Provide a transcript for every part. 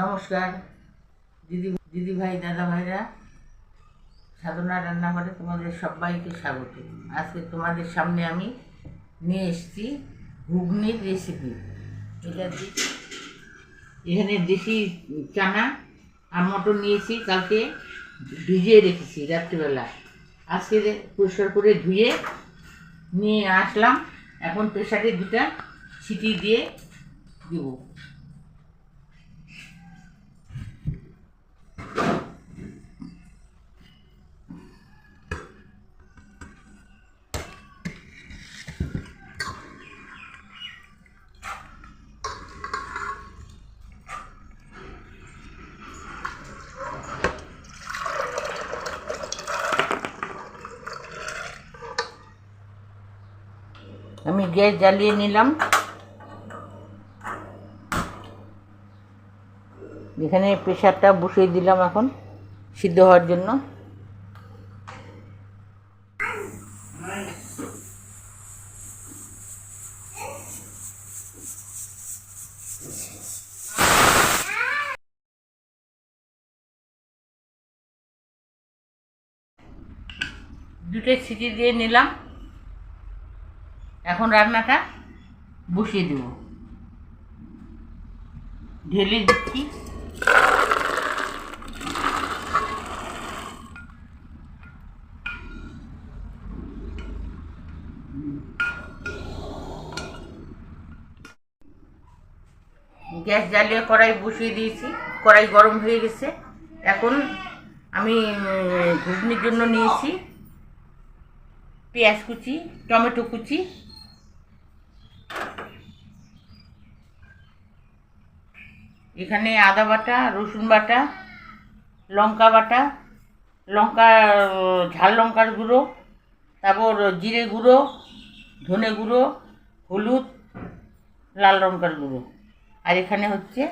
নমস্কার, দিদি দিদি ভাই দাদা ভাইরা সাধনা রান্নাঘরে তোমাদের সবাইকে স্বাগত। আজকে তোমাদের সামনে আমি নিয়ে এসেছি ঘুগনির রেসিপি এটা এখানে দেশি চানা আর মটর নিয়েছি, কালকে ভিজিয়ে রেখেছি রাত্রিবেলা। আজকে পরিষ্কার করে ধুয়ে নিয়ে আসলাম। এখন প্রেশারে দুটা সিটি দিয়ে দেবো। আমি গ্যাস জ্বালিয়ে নিলাম। এখানে প্রেশারটা বসিয়ে দিলাম এখন, সিদ্ধ হওয়ার জন্য। দুটো সিটি দিয়ে নিলাম। এখন রান্নাটা বসিয়ে দেব। ঢেলে দিচ্ছি। গ্যাস জ্বালিয়ে কড়াই বসিয়ে দিয়েছি। কড়াই গরম হয়ে গেছে। এখন আমি ঘুগনির জন্য নিয়েছি পেঁয়াজ কুচি, টমেটো কুচি এখানে আদা বাটা, রসুন বাটা, লঙ্কা বাটা, লঙ্কা, ঝাল লঙ্কার গুঁড়ো, তারপর জিরে গুঁড়ো, ধনে গুঁড়ো, হলুদ, লাল লঙ্কার গুঁড়ো। আর এখানে হচ্ছে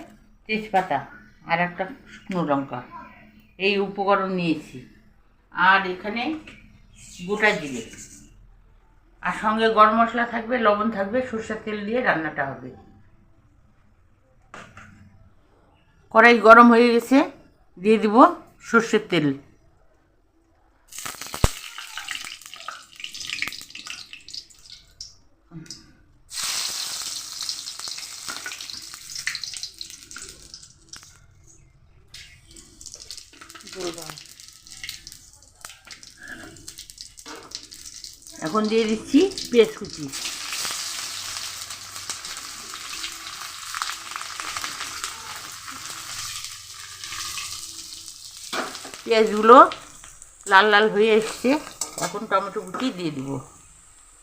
তেজপাতা আর একটা শুকনো লঙ্কা। এই উপকরণ নিয়েছি। আর এখানে গোটা জিরে। আর সঙ্গে গরম মশলা থাকবে, লবণ থাকবে, সর্ষের তেল দিয়ে রান্নাটা হবে। কড়াই গরম হয়ে গেছে দিয়ে দিব সর্ষের তেল। এখন দিয়ে দিচ্ছি পেঁয়াজ কুচি। পেঁয়াজগুলো লাল লাল হয়ে এসছে। এখন টমেটো কুচি দিয়ে দিব।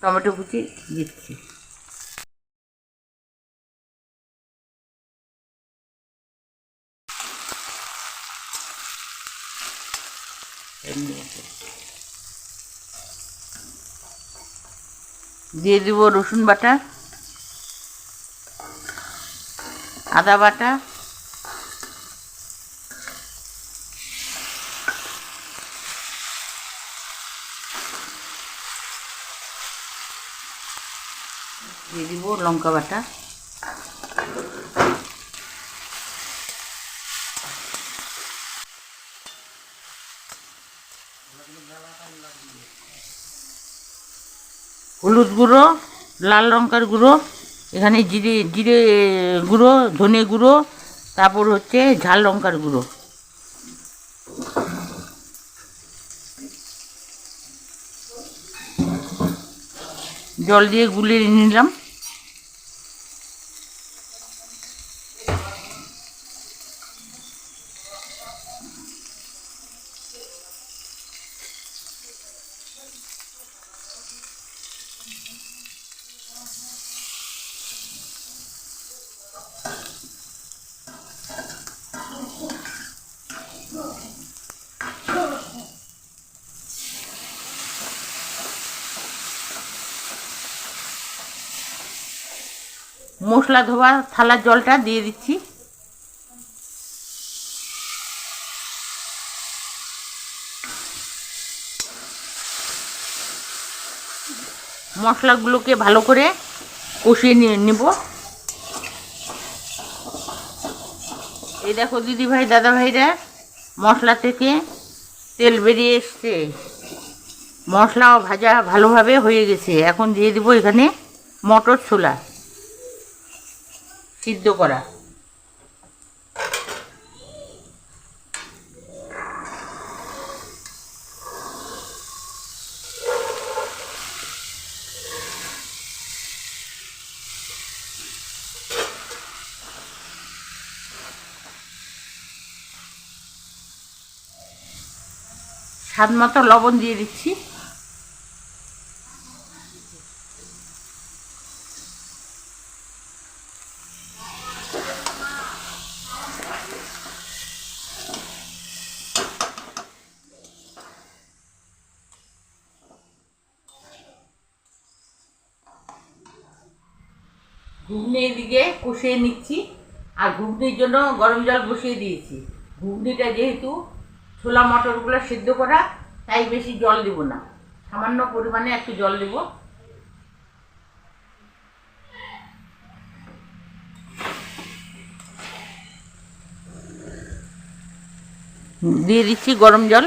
টমেটো কুচি দিচ্ছি। দিয়ে দিব রসুন বাটা, আদা বাটা দিয়ে দিব লঙ্কা বাটা। হলুদ গুঁড়ো, লাল লঙ্কার গুঁড়ো, এখানে জিরে জিরে গুঁড়ো, ধনে গুঁড়ো, তারপর হচ্ছে ঝাল লঙ্কার গুঁড়ো। জল দিয়ে গুলিয়ে নিলাম। মশলা ধোয়া, থালার জলটা দিয়ে দিচ্ছি। মশলাগুলোকে ভালো করে কষিয়ে নিয়ে নেব। এই দেখো দিদি ভাই দাদা ভাইরা মশলা থেকে তেল বেরিয়ে এসছে। মশলাও ভাজা ভালোভাবে হয়ে গেছে। এখন দিয়ে দিব এখানে মটর ছোলা সিদ্ধ করা। স্বাদ মতো লবণ দিয়ে দিচ্ছি। ঘুগনি এদিকে কষিয়ে নিচ্ছি। আর ঘুগনির জন্য গরম জল বসিয়ে দিয়েছি। ঘুগনিটা যেহেতু ছোলা মটরগুলো সিদ্ধ করা, তাই বেশি জল দিব না। সামান্য পরিমাণে একটু জল দেব। দিয়ে দিচ্ছি গরম জল।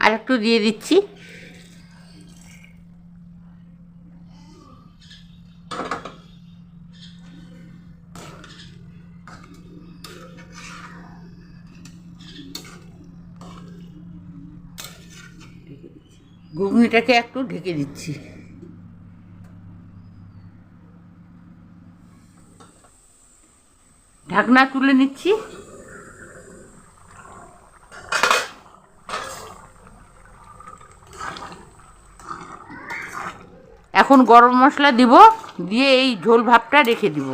আর একটু দিয়ে দিচ্ছি। ঘুগনিটাকে একটু ঢেকে দিচ্ছি। ঢাকনা তুলে নিচ্ছি। এখন গরম মশলা দিব, দিয়ে এই ঝোল ভাবটা রেখে দিব।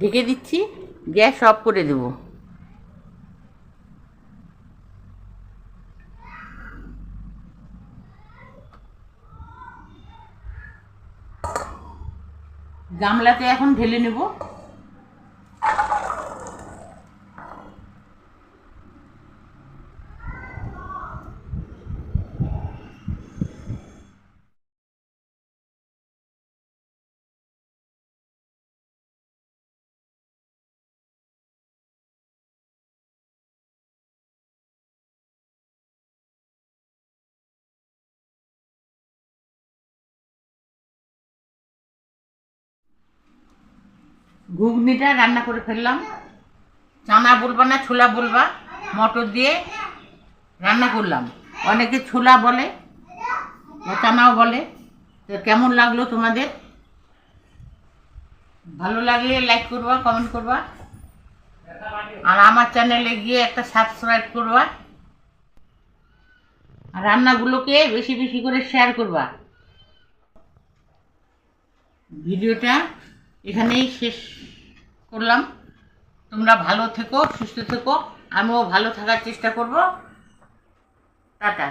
ঢেকে দিচ্ছি, গ্যাস অফ করে দেব। গামলাতে এখন ঢেলে নেব। ঘুগনিটা রান্না করে ফেললাম। চানা বলবা না, ছোলা বলবা, মটর দিয়ে রান্না করলাম। অনেকে ছোলা বলে চানাও বলে। তো কেমন লাগল তোমাদের? ভালো লাগলে লাইক করবা কমেন্ট করবা। আর আমার চ্যানেলে গিয়ে একটা সাবস্ক্রাইব করবা। আর রান্নাগুলোকে বেশি বেশি করে শেয়ার করবা। ভিডিওটা এখানেই শেষ করলাম। তোমরা ভালো থেকো সুস্থ থেকো। আমিও ভালো থাকার চেষ্টা করব। টাটা।